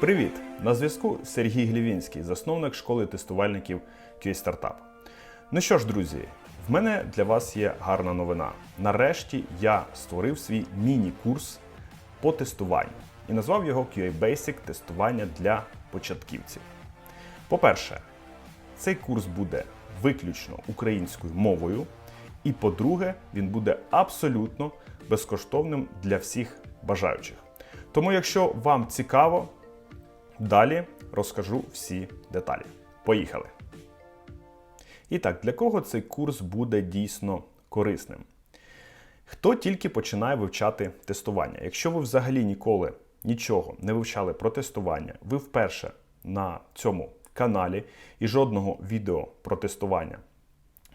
Привіт! На зв'язку Сергій Глівінський, засновник школи тестувальників QA Startup. Ну що ж, друзі, в мене для вас є гарна новина. Нарешті я створив свій міні-курс по тестуванню і назвав його QA Basic тестування для початківців. По-перше, цей курс буде виключно українською мовою. І по-друге, він буде абсолютно безкоштовним для всіх бажаючих. Тому, якщо вам цікаво, далі розкажу всі деталі. Поїхали! І так, для кого цей курс буде дійсно корисним? Хто тільки починає вивчати тестування? Якщо ви взагалі ніколи нічого не вивчали про тестування, ви вперше на цьому каналі і жодного відео про тестування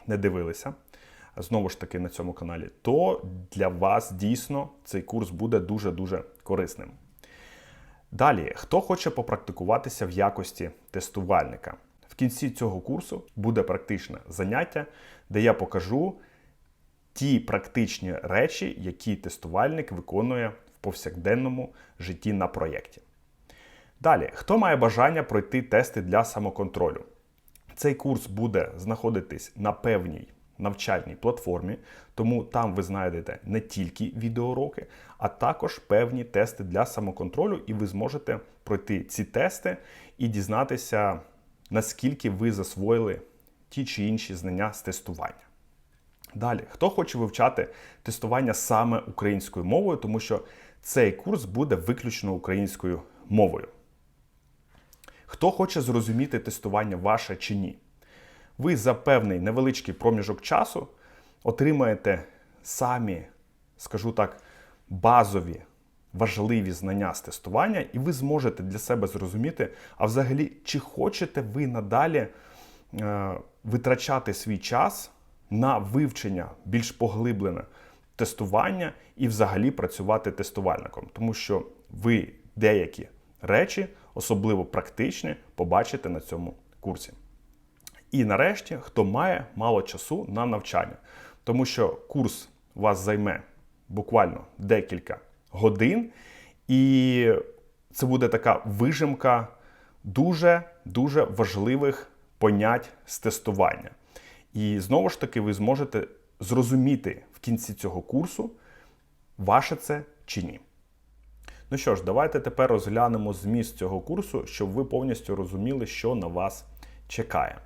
не дивилися, знову ж таки на цьому каналі, то для вас дійсно цей курс буде дуже-дуже корисним. Далі, хто хоче попрактикуватися в якості тестувальника? В кінці цього курсу буде практичне заняття, де я покажу ті практичні речі, які тестувальник виконує в повсякденному житті на проєкті. Далі, хто має бажання пройти тести для самоконтролю? Цей курс буде знаходитись на певній навчальній платформі, тому там ви знайдете не тільки відеоуроки, а також певні тести для самоконтролю, і ви зможете пройти ці тести і дізнатися, наскільки ви засвоїли ті чи інші знання з тестування. Далі, хто хоче вивчати тестування саме українською мовою, тому що цей курс буде виключно українською мовою. Хто хоче зрозуміти тестування ваше чи ні? Ви за певний невеличкий проміжок часу отримаєте самі, скажу так, базові важливі знання з тестування, і ви зможете для себе зрозуміти, а взагалі, чи хочете ви надалі е, витрачати свій час на вивчення більш поглиблене тестування і взагалі працювати тестувальником, тому що ви деякі речі, особливо практичні, побачите на цьому курсі. І нарешті, хто має мало часу на навчання, тому що курс вас займе буквально декілька годин, і це буде така вижимка дуже-дуже важливих понять з тестування. І знову ж таки, ви зможете зрозуміти в кінці цього курсу, ваше це чи ні. Ну що ж, давайте тепер розглянемо зміст цього курсу, щоб ви повністю розуміли, що на вас чекає.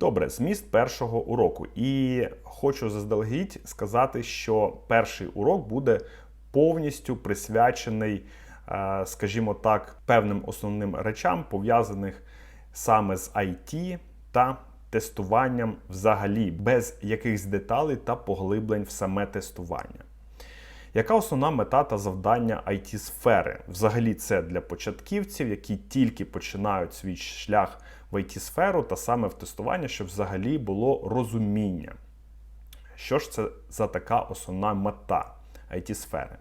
Добре, зміст першого уроку. І хочу заздалегідь сказати, що перший урок буде повністю присвячений, е, скажімо так, певним основним речам, пов'язаних саме з IT та тестуванням взагалі, без якихось деталей та поглиблень в саме тестування. Яка основна мета та завдання it сфери Взагалі, це для початківців, які тільки починають свій шлях в it сферу та саме в тестування, щоб взагалі було розуміння. Що ж це за така основна мета it сфери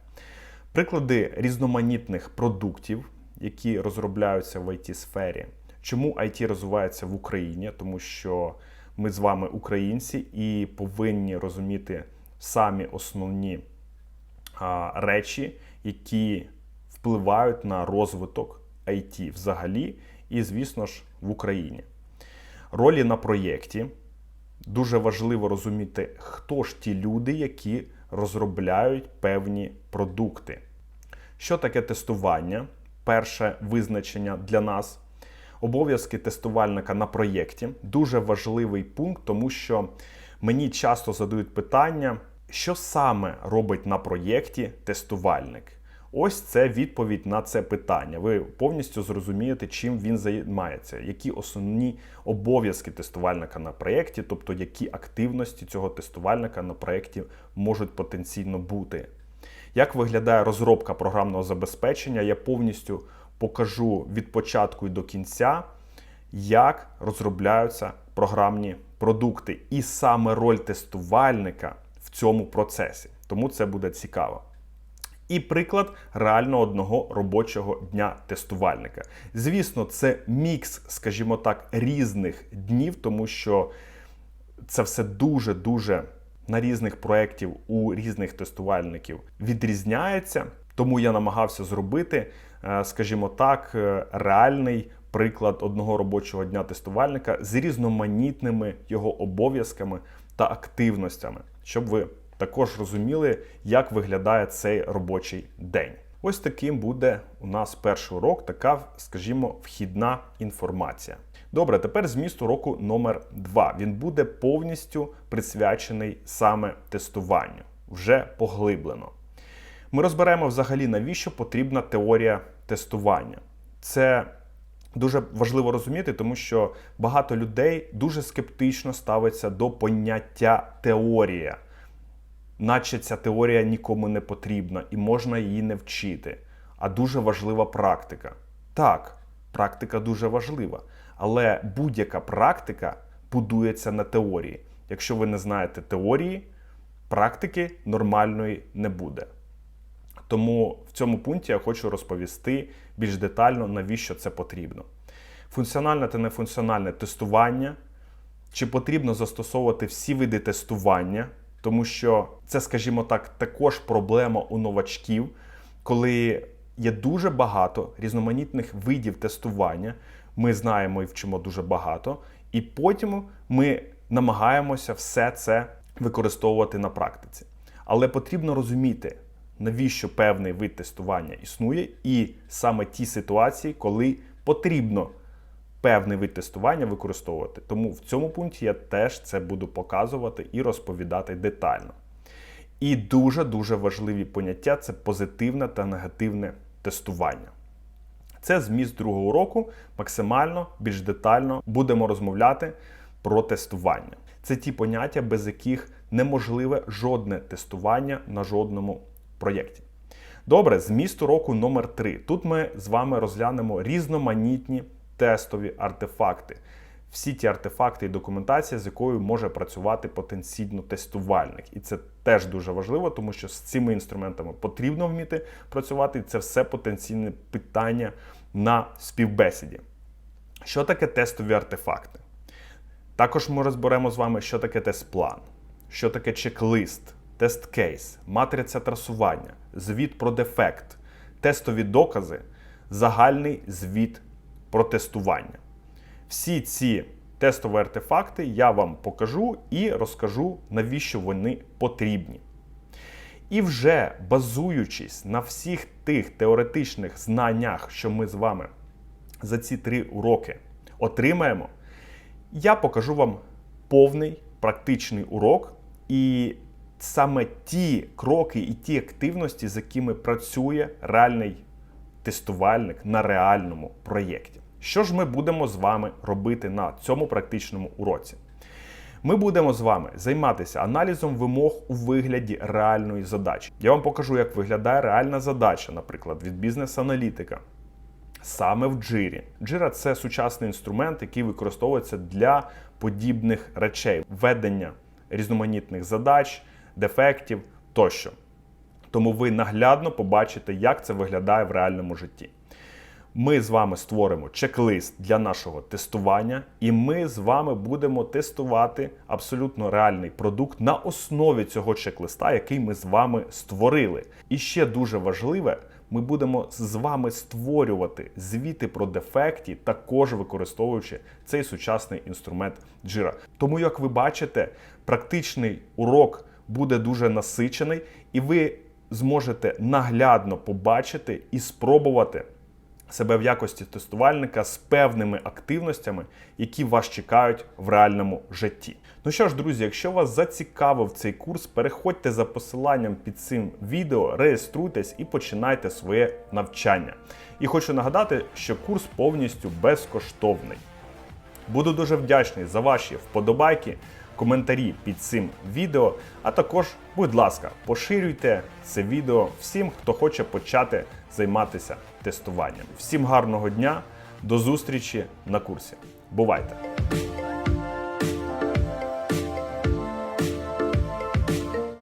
Приклади різноманітних продуктів, які розробляються в it сфері Чому IT розвивається в Україні? Тому що ми з вами українці і повинні розуміти самі основні речі, які впливають на розвиток IT взагалі, і, звісно ж, в Україні. Ролі на проєкті. Дуже важливо розуміти, хто ж ті люди, які розробляють певні продукти. Що таке тестування? Перше визначення для нас. Обов'язки тестувальника на проєкті дуже важливий пункт, тому що мені часто задають питання, що саме робить на проєкті тестувальник? Ось це відповідь на це питання. Ви повністю зрозумієте, чим він займається, які основні обов'язки тестувальника на проєкті, тобто які активності цього тестувальника на проєкті можуть потенційно бути. Як виглядає розробка програмного забезпечення, я повністю покажу від початку і до кінця, як розробляються програмні продукти. І саме роль тестувальника цьому процесі. Тому це буде цікаво. І приклад реально одного робочого дня тестувальника. Звісно, це мікс, скажімо так, різних днів, тому що це все дуже-дуже на різних проєктів у різних тестувальників відрізняється. Тому я намагався зробити е, скажімо так, е, реальний приклад одного робочого дня тестувальника з різноманітними його обов'язками та активностями, щоб ви також розуміли, як виглядає цей робочий день. Ось таким буде у нас перший урок, така, скажімо, вхідна інформація. Добре, тепер зміст уроку номер 2. Він буде повністю присвячений саме тестуванню, вже поглиблено. Ми розберемо взагалі, навіщо потрібна теорія тестування. Це дуже важливо розуміти, тому що багато людей дуже скептично ставиться до поняття теорія наче ця теорія нікому не потрібна і можна її не вчити. А дуже важлива практика. Так, практика дуже важлива, але будь-яка практика будується на теорії. Якщо ви не знаєте теорії, практики нормальної не буде. Тому в цьому пункті я хочу розповісти більш детально, навіщо це потрібно. Функціональне та нефункціональне тестування. Чи потрібно застосовувати всі види тестування, тому що це, скажімо так, також проблема у новачків, коли є дуже багато різноманітних видів тестування. Ми знаємо і вчимо дуже багато, і потім ми намагаємося все це використовувати на практиці. Але потрібно розуміти, навіщо певний вид тестування існує, і саме ті ситуації, коли потрібно певний вид тестування використовувати. Тому в цьому пункті я теж це буду показувати і розповідати детально. І дуже-дуже важливі поняття це позитивне та негативне тестування. Це зміст другого уроку, максимально більш детально будемо розмовляти про тестування. Це ті поняття, без яких неможливе жодне тестування на жодному проєкті. Добре, зміст уроку номер 3 Тут ми з вами розглянемо різноманітні тестові артефакти. Всі ті артефакти і документація, з якою може працювати потенційно тестувальник. І це теж дуже важливо, тому що з цими інструментами потрібно вміти працювати, і це все потенційне питання на співбесіді. Що таке тестові артефакти? Також ми розберемо з вами, що таке тест-план, що таке чек-лист, тест-кейс, матриця трасування, звіт про дефект, тестові докази, загальний звіт про тестування. Всі ці тестові артефакти я вам покажу і розкажу, навіщо вони потрібні. І вже базуючись на всіх тих теоретичних знаннях, що ми з вами за ці три уроки отримаємо, я покажу вам повний практичний урок і саме ті кроки і ті активності, з якими працює реальний тестувальник на реальному проєкті. Що ж ми будемо з вами робити на цьому практичному уроці? Ми будемо з вами займатися аналізом вимог у вигляді реальної задачі. Я вам покажу, як виглядає реальна задача, наприклад, від бізнес-аналітика. Саме в Jira. Jira – це сучасний інструмент, який використовується для подібних речей, введення різноманітних задач, дефектів тощо. Тому ви наглядно побачите, як це виглядає в реальному житті. Ми з вами створимо чек-лист для нашого тестування, і ми з вами будемо тестувати абсолютно реальний продукт на основі цього чек-листа, який ми з вами створили. І ще дуже важливе. Ми будемо з вами створювати звіти про дефекті, також використовуючи цей сучасний інструмент Jira. Тому, як ви бачите, практичний урок буде дуже насичений, і ви зможете наглядно побачити і спробувати себе в якості тестувальника з певними активностями, які вас чекають в реальному житті. Ну що ж, друзі, якщо вас зацікавив цей курс, переходьте за посиланням під цим відео, реєструйтесь і починайте своє навчання. І хочу нагадати, що курс повністю безкоштовний. Буду дуже вдячний за ваші вподобайки, коментарі під цим відео. А також, будь ласка, поширюйте це відео всім, хто хоче почати займатися тестуванням. Всім гарного дня, до зустрічі на курсі. Бувайте!